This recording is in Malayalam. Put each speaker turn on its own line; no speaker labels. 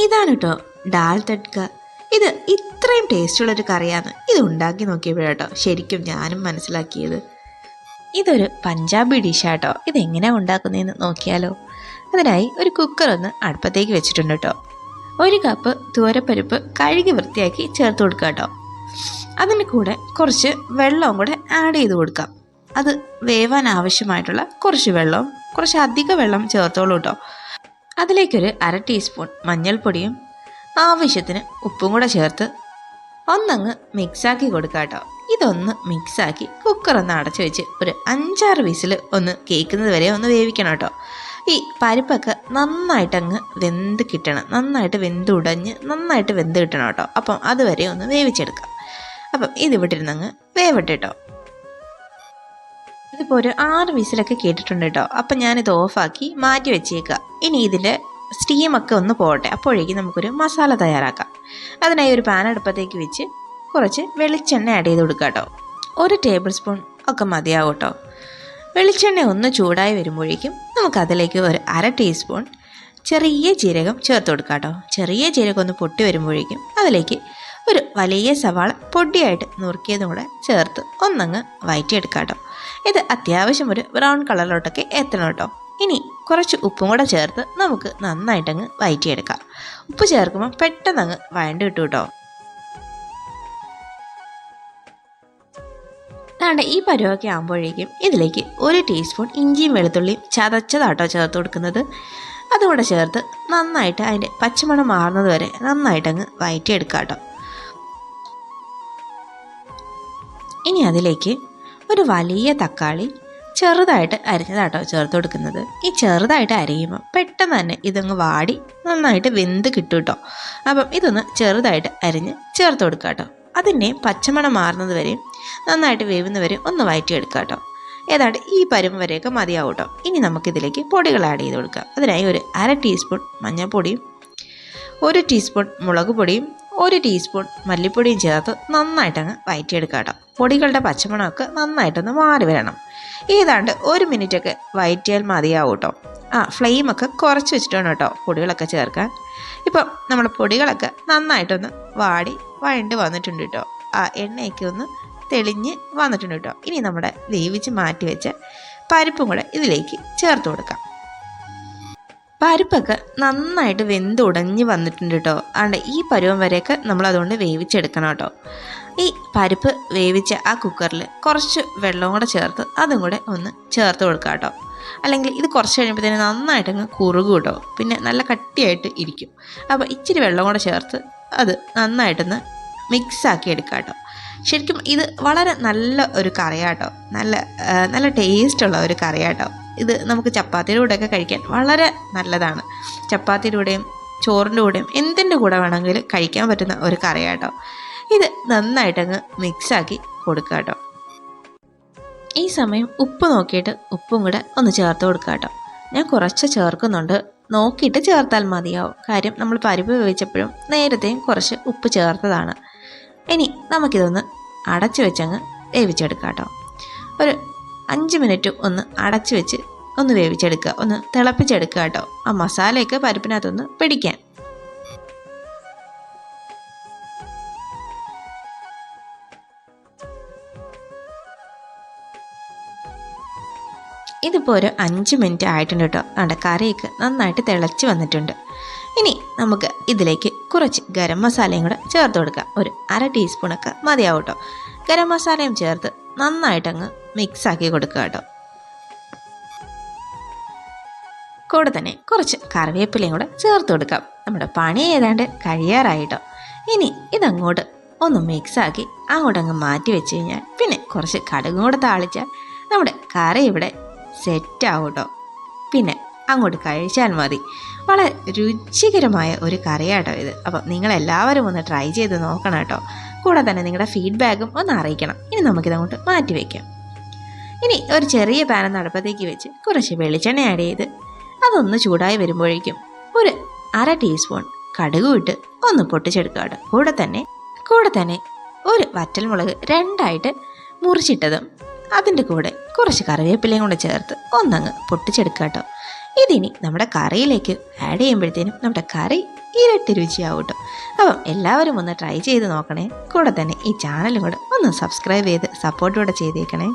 ഇതാണ് കേട്ടോ ഡാൽ തട്ക. ഇത് ഇത്രയും ടേസ്റ്റുള്ളൊരു കറിയാണ്. ഇത് ഉണ്ടാക്കി നോക്കിയപ്പോഴാട്ടോ ശരിക്കും ഞാനും മനസ്സിലാക്കിയത്. ഇതൊരു പഞ്ചാബി ഡിഷാട്ടോ. ഇതെങ്ങനെയാണ് ഉണ്ടാക്കുന്നതെന്ന് നോക്കിയാലോ. അതിനായി ഒരു കുക്കർ ഒന്ന് അടുപ്പത്തേക്ക് വെച്ചിട്ടുണ്ട് കേട്ടോ ഒരു കപ്പ് തുവരപ്പരിപ്പ് കഴുകി വൃത്തിയാക്കി ചേർത്ത് കൊടുക്കുക കേട്ടോ അതിന് കൂടെ കുറച്ച് വെള്ളവും കൂടെ ആഡ് ചെയ്ത് കൊടുക്കാം. അത് വേവാൻ ആവശ്യമായിട്ടുള്ള കുറച്ച് വെള്ളവും കുറച്ച് അധിക വെള്ളം ചേർത്തോളൂ കേട്ടോ അതിലേക്കൊരു അര ടീസ്പൂൺ മഞ്ഞൾപ്പൊടിയും ആവശ്യത്തിന് ഉപ്പും കൂടെ ചേർത്ത് ഒന്നങ്ങ് മിക്സാക്കി കൊടുക്കുക കേട്ടോ ഇതൊന്ന് മിക്സാക്കി കുക്കറൊന്ന് അടച്ചു വെച്ച് ഒരു അഞ്ചാറ് വിസിൽ ഒന്ന് കേൾക്കുന്നത് വരെ ഒന്ന് വേവിക്കണം കേട്ടോ ഈ പരിപ്പൊക്കെ നന്നായിട്ടങ്ങ് വെന്ത് കിട്ടണം. നന്നായിട്ട് വെന്ത് ഉടഞ്ഞ് നന്നായിട്ട് വെന്ത് കിട്ടണം കേട്ടോ അപ്പം അതുവരെ ഒന്ന് വേവിച്ചെടുക്കാം. അപ്പം ഇതിവിടെ ഇരുന്നങ്ങ് വേവട്ടെ കേട്ടോ ഇതിപ്പോൾ ഒരു ആറ് വിസിലൊക്കെ കേട്ടിട്ടുണ്ട് കേട്ടോ അപ്പം ഞാനിത് ഓഫാക്കി മാറ്റി വെച്ചേക്കുക ഇനി ഇതിന്റെ സ്റ്റീമൊക്കെ ഒന്ന് പോകട്ടെ. അപ്പോഴേക്കും നമുക്കൊരു മസാല തയ്യാറാക്കാം. അതിനായി ഒരു പാൻ അടുപ്പത്തേക്ക് വെച്ച് കുറച്ച് വെളിച്ചെണ്ണ ആഡ് ചെയ്ത് കൊടുക്കുക കേട്ടോ ഒരു ടേബിൾ സ്പൂൺ ഒക്കെ മതിയാവും കേട്ടോ വെളിച്ചെണ്ണ ഒന്ന് ചൂടായി വരുമ്പോഴേക്കും നമുക്കതിലേക്ക് ഒരു അര ടീസ്പൂൺ ചെറിയ ജീരകം ചേർത്ത് കൊടുക്കാം കേട്ടോ ചെറിയ ജീരകം ഒന്ന് പൊട്ടി വരുമ്പോഴേക്കും അതിലേക്ക് ഒരു വലിയ സവാള പൊടിയായിട്ട് നുറുക്കിയതും കൂടെ ചേർത്ത് ഒന്നങ്ങ് വയറ്റിയെടുക്കാം കേട്ടോ ഇത് അത്യാവശ്യം ഒരു ബ്രൗൺ കളറിലോട്ടൊക്കെ എത്തണം കേട്ടോ. ഇനി കുറച്ച് ഉപ്പും കൂടെ ചേർത്ത് നമുക്ക് നന്നായിട്ടങ്ങ് വയറ്റിയെടുക്കാം. ഉപ്പ് ചേർക്കുമ്പോൾ പെട്ടെന്ന് അങ്ങ് വഴണ്ട് കിട്ടും കേട്ടോ. അതാണ്ട് ഈ പരുവൊക്കെ ആകുമ്പോഴേക്കും ഇതിലേക്ക് ഒരു ടീസ്പൂൺ ഇഞ്ചിയും വെളുത്തുള്ളിയും ചതച്ചതാട്ടോ ചേർത്ത് കൊടുക്കുന്നത്. അതുകൂടെ ചേർത്ത് നന്നായിട്ട് അതിന്റെ പച്ചമണം മാറുന്നത് വരെ നന്നായിട്ടങ്ങ് വയറ്റിയെടുക്കാം കേട്ടോ. ഇനി അതിലേക്ക് ഒരു വലിയ തക്കാളി ചെറുതായിട്ട് അരിഞ്ഞതാട്ടോ ചേർത്ത് കൊടുക്കുന്നത്. ഈ ചെറുതായിട്ട് അരിയുമ്പോൾ പെട്ടെന്ന് തന്നെ ഇതങ്ങ് വാടി നന്നായിട്ട് വെന്ത് കിട്ടും കേട്ടോ അപ്പം ഇതൊന്ന് ചെറുതായിട്ട് അരിഞ്ഞ് ചേർത്ത് കൊടുക്കുക കേട്ടോ അതിന്റെ പച്ചമണം മാറുന്നത് വരെയും നന്നായിട്ട് വേവുന്നവരെയും വരെ ഒന്ന് വയറ്റിയെടുക്കുക കേട്ടോ ഏതാണ്ട് ഈ പരുമ വരെയൊക്കെ മതിയാവും കേട്ടോ ഇനി നമുക്കിതിലേക്ക് പൊടികൾ ആഡ് ചെയ്ത് കൊടുക്കാം. അതിനായി ഒരു അര ടീസ്പൂൺ മഞ്ഞൾപ്പൊടിയും ഒരു ടീസ്പൂൺ മുളക് പൊടിയും ഒരു ടീസ്പൂൺ മല്ലിപ്പൊടിയും ചേർത്ത് നന്നായിട്ടങ്ങ് വയറ്റിയെടുക്കുക കേട്ടോ പൊടികളുടെ പച്ചമണമൊക്കെ നന്നായിട്ടൊന്ന് മാറി വരണം. ഏതാണ്ട് ഒരു മിനിറ്റൊക്കെ വയറ്റിയാൽ മതിയാവും കേട്ടോ ആ ഫ്ലെയിമൊക്കെ കുറച്ച് വെച്ചിട്ടാണ് കേട്ടോ പൊടികളൊക്കെ ചേർക്കാൻ. ഇപ്പം നമ്മൾ പൊടികളൊക്കെ നന്നായിട്ടൊന്ന് വാടി വഴണ്ട് വന്നിട്ടുണ്ട് കേട്ടോ. ആ എണ്ണയൊക്കെ ഒന്ന് തെളിഞ്ഞ് വന്നിട്ടുണ്ട് കേട്ടോ. ഇനി നമ്മുടെ വേവിച്ച് മാറ്റി വെച്ച പരിപ്പും കൂടെ ഇതിലേക്ക് ചേർത്ത് കൊടുക്കാം. പരിപ്പൊക്കെ നന്നായിട്ട് വെന്തുടഞ്ഞ് വന്നിട്ടുണ്ട് കേട്ടോ അതുകൊണ്ട് ഈ പരുവം വരെയൊക്കെ നമ്മൾ അതുകൊണ്ട് വേവിച്ചെടുക്കണം കേട്ടോ. ഈ പരിപ്പ് വേവിച്ച ആ കുക്കറിൽ കുറച്ച് വെള്ളം കൂടെ ചേർത്ത് അതും കൂടെ ഒന്ന് ചേർത്ത് കൊടുക്കുക കേട്ടോ അല്ലെങ്കിൽ ഇത് കുറച്ച് കഴിയുമ്പോഴത്തേന് നന്നായിട്ട് അങ്ങ് കുറുകും കേട്ടോ പിന്നെ നല്ല കട്ടിയായിട്ട് ഇരിക്കും. അപ്പോൾ ഇച്ചിരി വെള്ളം കൂടെ ചേർത്ത് അത് നന്നായിട്ടൊന്ന് മിക്സാക്കി എടുക്കുക കേട്ടോ ശരിക്കും ഇത് വളരെ നല്ല ഒരു കറിയാട്ടോ നല്ല നല്ല ടേസ്റ്റുള്ള ഒരു കറിയാട്ടോ ഇത് നമുക്ക് ചപ്പാത്തിയുടെ കൂടെയൊക്കെ കഴിക്കാൻ വളരെ നല്ലതാണ്. ചപ്പാത്തിയുടെ കൂടെയും ചോറിന്റെ കൂടെയും എന്തിന്റെ കൂടെ വേണമെങ്കിലും കഴിക്കാൻ പറ്റുന്ന ഒരു കറിയാട്ടോ. ഇത് നന്നായിട്ടങ്ങ് മിക്സാക്കി കൊടുക്കുക കേട്ടോ ഈ സമയം ഉപ്പ് നോക്കിയിട്ട് ഉപ്പും കൂടെ ഒന്ന് ചേർത്ത് കൊടുക്കുക കേട്ടോ ഞാൻ കുറച്ച് ചേർക്കുന്നുണ്ട്. നോക്കിയിട്ട് ചേർത്താൽ മതിയാവും. കാര്യം നമ്മൾ പരിപ്പ് വെച്ചപ്പോഴും നേരത്തെയും കുറച്ച് ഉപ്പ് ചേർത്തതാണ്. ഇനി നമുക്കിതൊന്ന് അടച്ചു വെച്ചങ്ങ് വേവിച്ചെടുക്കാം കേട്ടോ ഒരു അഞ്ച് മിനിറ്റ് ഒന്ന് അടച്ചു വെച്ച് ഒന്ന് വേവിച്ചെടുക്കുക. ഒന്ന് തിളപ്പിച്ചെടുക്കുക കേട്ടോ. ആ മസാലയൊക്കെ പരിപ്പിനകത്തൊന്ന് പിടിക്കാൻ. ഇതിപ്പോൾ ഒരു അഞ്ച് മിനിറ്റ് ആയിട്ടുണ്ട് കേട്ടോ. നമ്മുടെ കറിയൊക്കെ നന്നായിട്ട് തിളച്ച് വന്നിട്ടുണ്ട്. ഇനി നമുക്ക് ഇതിലേക്ക് കുറച്ച് ഗരം മസാലയും കൂടെ ചേർത്ത് കൊടുക്കാം. ഒരു അര ടീസ്പൂണൊക്കെ മതിയാവും കേട്ടോ. ഗരം മസാലയും ചേർത്ത് നന്നായിട്ടങ്ങ് മിക്സ് ആക്കി കൊടുക്കുക കേട്ടോ. കൂടെ തന്നെ കുറച്ച് കറിവേപ്പിലയും കൂടെ ചേർത്ത് കൊടുക്കാം. നമ്മുടെ പണി ഏതാണ്ട് കഴിയാറായിട്ടോ ഇനി ഇതങ്ങോട്ട് ഒന്ന് മിക്സാക്കി അങ്ങോട്ടങ്ങ് മാറ്റി വെച്ച് കഴിഞ്ഞാൽ പിന്നെ കുറച്ച് കടുകും കൂടെ താളിച്ചാൽ നമ്മുടെ കറി ഇവിടെ സെറ്റ് ആവും കേട്ടോ. പിന്നെ അങ്ങോട്ട് കഴിച്ചാൽ മതി. വളരെ രുചികരമായ ഒരു കറിയാട്ടോ ഇത്. അപ്പം നിങ്ങളെല്ലാവരും ഒന്ന് ട്രൈ ചെയ്ത് നോക്കണം കേട്ടോ. കൂടെ തന്നെ നിങ്ങളുടെ ഫീഡ്ബാക്കും ഒന്ന് അറിയിക്കണം. ഇനി നമുക്കിതങ്ങോട്ട് മാറ്റി വയ്ക്കാം ഇനി ഒരു ചെറിയ പാനം നടപ്പത്തേക്ക് വെച്ച് കുറച്ച് വെളിച്ചെണ്ണ ആഡ് ചെയ്ത് അതൊന്ന് ചൂടായി വരുമ്പോഴേക്കും ഒരു അര ടീസ്പൂൺ കടുക് ഇട്ട് ഒന്ന് പൊട്ടിച്ചെടുക്കുക കൂടെ തന്നെ കൂടെ തന്നെ ഒരു വറ്റൽമുളക് രണ്ടായിട്ട് മുറിച്ചിട്ടതും അതിന്റെ കൂടെ കുറച്ച് കറിവേപ്പിലയും കൂടെ ചേർത്ത് ഒന്നങ്ങ് പൊട്ടിച്ചെടുക്കുക കേട്ടോ. ഇതിനി നമ്മുടെ കറിയിലേക്ക് ആഡ് ചെയ്യുമ്പോഴത്തേനും നമ്മുടെ കറി ഇരട്ടി രുചിയാവും കേട്ടോ. അപ്പം എല്ലാവരും ഒന്ന് ട്രൈ ചെയ്ത് നോക്കണേ. കൂടെ തന്നെ ഈ ചാനലും കൂടെ ഒന്ന് സബ്സ്ക്രൈബ് ചെയ്ത് സപ്പോർട്ട് കൂടെ ചെയ്തേക്കണേ.